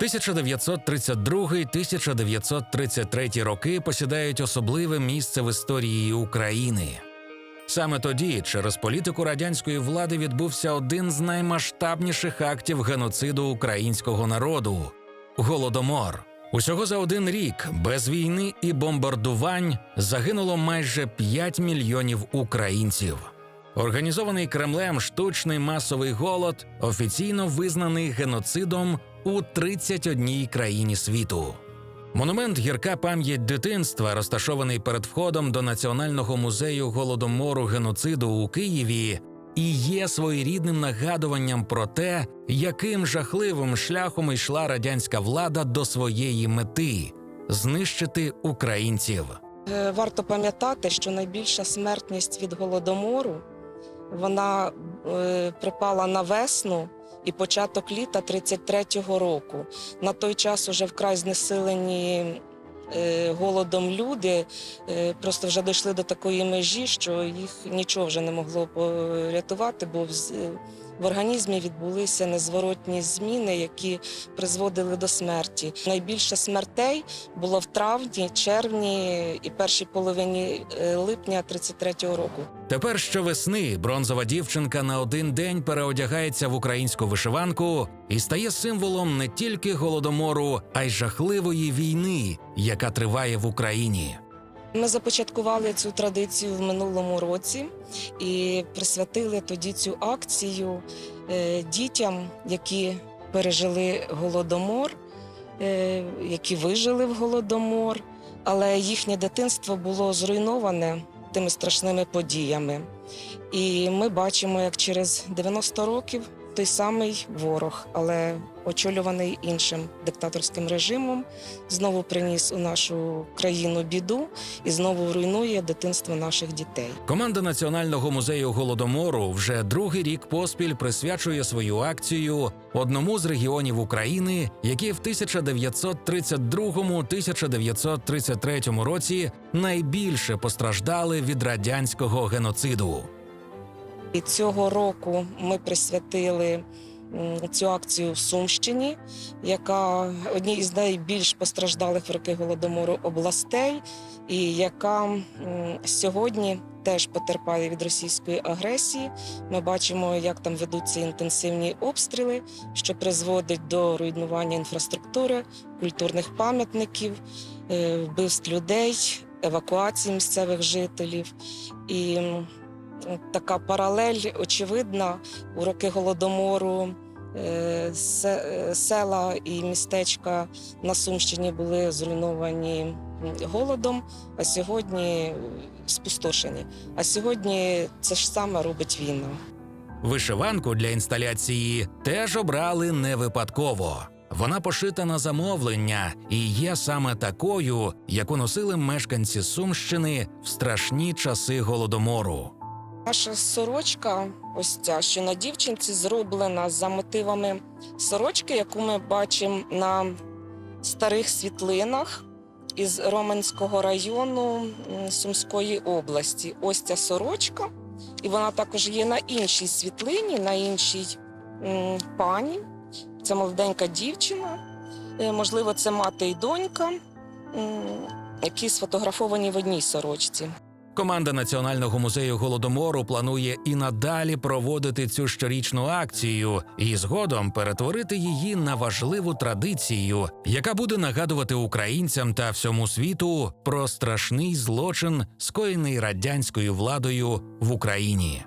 1932-1933 роки посідають особливе місце в історії України. Саме тоді, через політику радянської влади, відбувся один з наймасштабніших актів геноциду українського народу голодомор. Усього за один рік без війни і бомбардувань загинуло майже 5 мільйонів українців. Організований Кремлем штучний масовий голод офіційно визнаний геноцидом у 31 країні світу. Монумент Гірка пам'ять дитинства, розташований перед входом до Національного музею голодомору геноциду у Києві, і є своєрідним нагадуванням про те, яким жахливим шляхом йшла радянська влада до своєї мети знищити українців. Е, Варто пам'ятати, що найбільша смертність від голодомору вона е, припала на весну і початок літа 33-го року. На той час уже вкрай знесилені е, голодом люди е, просто вже дійшли до такої межі, що їх нічого вже не могло порятувати, бо в, організмі відбулися незворотні зміни, які призводили до смерті. Найбільше смертей було в травні, червні і першій половині е, липня 33-го року. Тепер щовесни бронзова дівчинка на один день переодягається в українську вишиванку і стає символом не тільки голодомору, а й жахливої війни, яка триває в Україні. Ми започаткували цю традицію в минулому році і присвятили тоді цю акцію е, дітям, які пережили голодомор, е, які вижили в голодомор, але їхнє дитинство було зруйноване тими страшними подіями. І ми бачимо, як через 90 років той самий ворог, але очолюваний іншим диктаторським режимом, знову приніс у нашу країну біду і знову руйнує дитинство наших дітей. Команда Національного музею голодомору вже другий рік поспіль присвячує свою акцію одному з регіонів України, які в 1932-1933 році найбільше постраждали від радянського геноциду. І цього року ми присвятили цю акцію в Сумщині, яка одній із найбільш постраждалих в роки голодомору областей, і яка сьогодні теж потерпає від російської агресії. Ми бачимо, як там ведуться інтенсивні обстріли, що призводить до руйнування інфраструктури, культурних пам'ятників, е, вбивств людей, евакуації місцевих жителів. І така паралель очевидна у роки голодомору. е, е, Села і містечка на Сумщині були зруйновані голодом, а сьогодні е, спустошені. А сьогодні це ж саме робить війна. Вишиванку для інсталяції теж обрали не випадково. Вона пошита на замовлення і є саме такою, яку носили мешканці Сумщини в страшні часи голодомору. Наша сорочка, ось ця, що на дівчинці зроблена за мотивами сорочки, яку ми бачимо на старих світлинах із Роменського району Сумської області. Ось ця сорочка, і вона також є на іншій світлині, на іншій пані. Це молоденька дівчина, Е, можливо, це мати і донька, які сфотографовані в одній сорочці. Команда Національного музею голодомору планує і надалі проводити цю щорічну акцію і згодом перетворити її на важливу традицію, яка буде нагадувати українцям та всьому світу про страшний злочин, скоєний радянською владою в Україні.